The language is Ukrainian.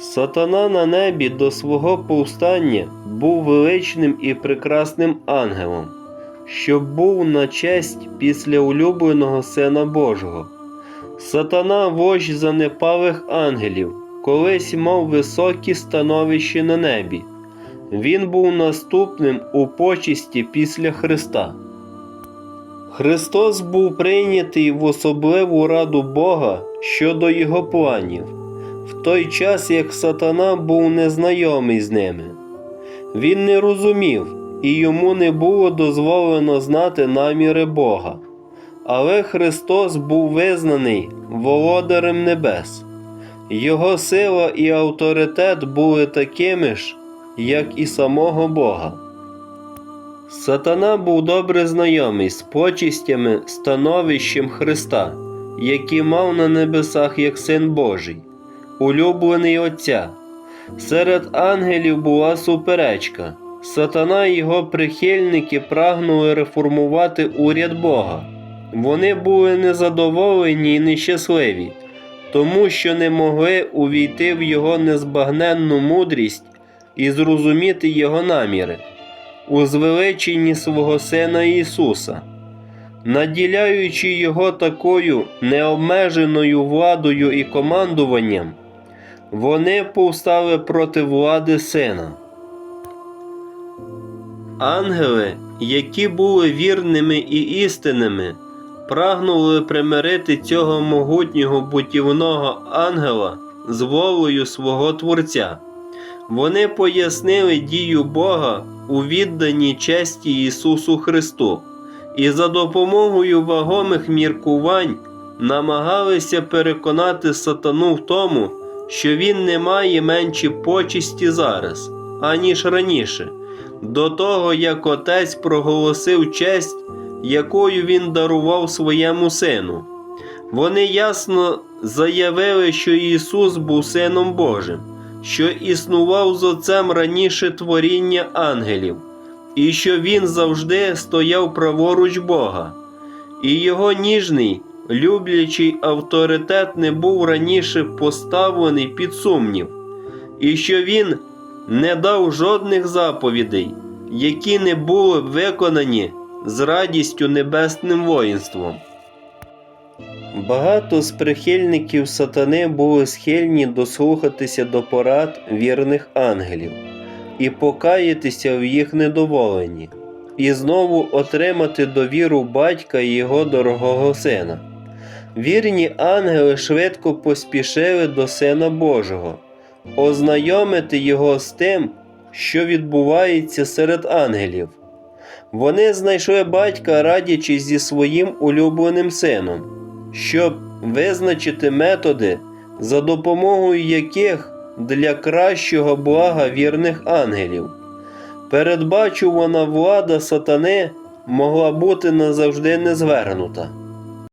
Сатана на небі до свого повстання був величним і прекрасним ангелом, що був на честь після улюбленого Сина Божого. Сатана, вождь занепалих ангелів, колись мав високі становище на небі. Він був наступним у почесті після Христа. Христос був прийнятий в особливу раду Бога щодо його планів, той час як сатана був незнайомий з ними. Він не розумів, і йому не було дозволено знати наміри Бога. Але Христос був визнаний володарем небес. Його сила і авторитет були такими ж, як і самого Бога. Сатана був добре знайомий з почистями, становищем Христа, які мав на небесах як син Божий, улюблений Отця. Серед ангелів була суперечка. Сатана і його прихильники прагнули реформувати уряд Бога. Вони були незадоволені і нещасливі, тому що не могли увійти в його незбагненну мудрість і зрозуміти його наміри у звеличенні свого Сина Ісуса, наділяючи Його такою необмеженою владою і командуванням, вони повстали проти влади Сина. Ангели, які були вірними і істинними, прагнули примирити цього могутнього бутівного ангела з волею свого Творця. Вони пояснили дію Бога у відданій честі Ісусу Христу і за допомогою вагомих міркувань намагалися переконати сатану в тому, що він не має менші почесті зараз, аніж раніше, до того як Отець проголосив честь, якою він дарував своєму сину. Вони ясно заявили, що Ісус був Сином Божим що існував з Отцем раніше творіння ангелів, і що Він завжди стояв праворуч Бога, і його ніжний, люблячий авторитет не був раніше поставлений під сумнів, і що Він не дав жодних заповідей, які не були виконані з радістю небесним воїнством. Багато з прихильників сатани були схильні дослухатися до порад вірних ангелів і покаятися в їх недоволенні, і знову отримати довіру батька і його дорогого сина. Вірні ангели швидко поспішили до Сина Божого, ознайомити його з тим, що відбувається серед ангелів. Вони знайшли батька, радячись зі своїм улюбленим сином щоб визначити методи, за допомогою яких для кращого блага вірних ангелів. Передбачувана влада сатани могла бути назавжди незвернута.